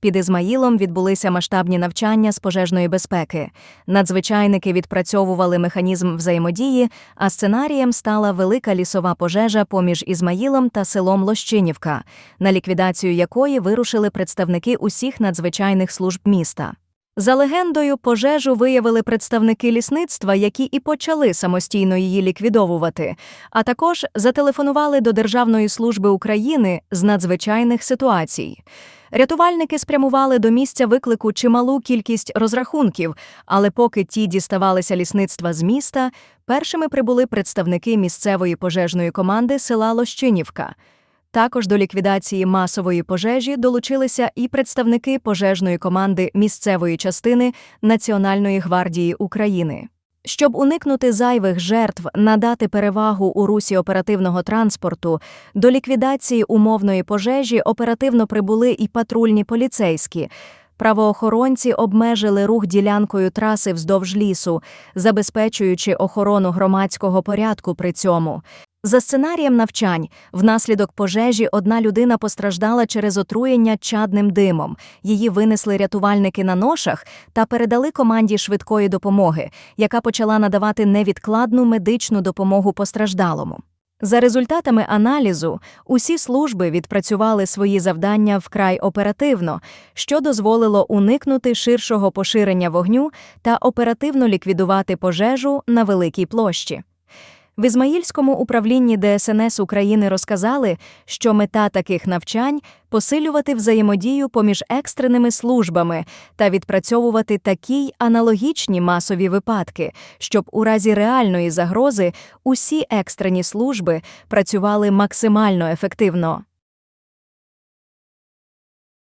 Під Ізмаїлом відбулися масштабні навчання з пожежної безпеки. Надзвичайники відпрацьовували механізм взаємодії, а сценарієм стала велика лісова пожежа поміж Ізмаїлом та селом Лощинівка, на ліквідацію якої вирушили представники усіх надзвичайних служб міста. За легендою, пожежу виявили представники лісництва, які і почали самостійно її ліквідовувати, а також зателефонували до Державної служби України з надзвичайних ситуацій. Рятувальники спрямували до місця виклику чималу кількість розрахунків, але поки ті діставалися лісництва з міста, першими прибули представники місцевої пожежної команди села Лощинівка. Також до ліквідації масової пожежі долучилися і представники пожежної команди місцевої частини Національної гвардії України. Щоб уникнути зайвих жертв, надати перевагу у русі оперативного транспорту, до ліквідації умовної пожежі оперативно прибули і патрульні поліцейські. Правоохоронці обмежили рух ділянкою траси вздовж лісу, забезпечуючи охорону громадського порядку при цьому. За сценарієм навчань, внаслідок пожежі одна людина постраждала через отруєння чадним димом. Її винесли рятувальники на ношах та передали команді швидкої допомоги, яка почала надавати невідкладну медичну допомогу постраждалому. За результатами аналізу, усі служби відпрацювали свої завдання вкрай оперативно, що дозволило уникнути ширшого поширення вогню та оперативно ліквідувати пожежу на великій площі. В Ізмаїльському управлінні ДСНС України розказали, що мета таких навчань посилювати взаємодію поміж екстреними службами та відпрацьовувати такі й аналогічні масові випадки, щоб у разі реальної загрози усі екстрені служби працювали максимально ефективно.